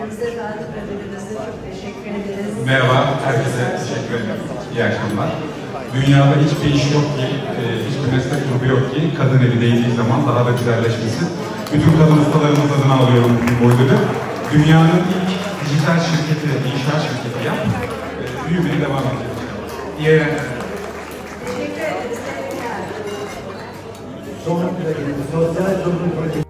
Çok teşekkür ederiz. Merhaba, herkese teşekkür ederim. İyi akşamlar. Dünyada hiçbir iş yok ki, e, hiçbir meslek grubu yok ki kadın eli değdiği zaman daha da güzelleşmesi. Bütün kadın ustalarımız adına alıyorum bu ödülü. Dünyanın ilk dijital şirketi, inşaat şirketi yap. E, büyümeye devam edecek. İyi eğlenceler. Teşekkür ederiz. Sosyal sorumluluk projesi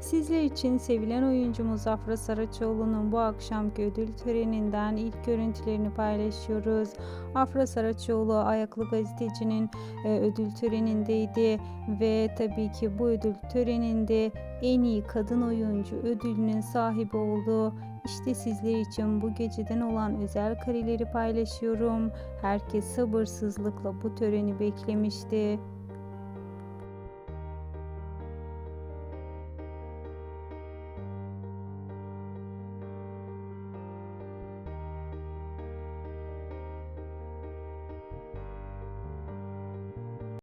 Sizler için sevilen oyuncumuz Afra Saraçoğlu'nun bu akşamki ödül töreninden ilk görüntülerini paylaşıyoruz. Afra Saraçoğlu Ayaklı Gazeteci'nin e, ödül törenindeydi ve tabii ki bu ödül töreninde en iyi kadın oyuncu ödülünün sahibi oldu. İşte sizler için bu geceden olan özel kareleri paylaşıyorum. Herkes sabırsızlıkla bu töreni beklemişti.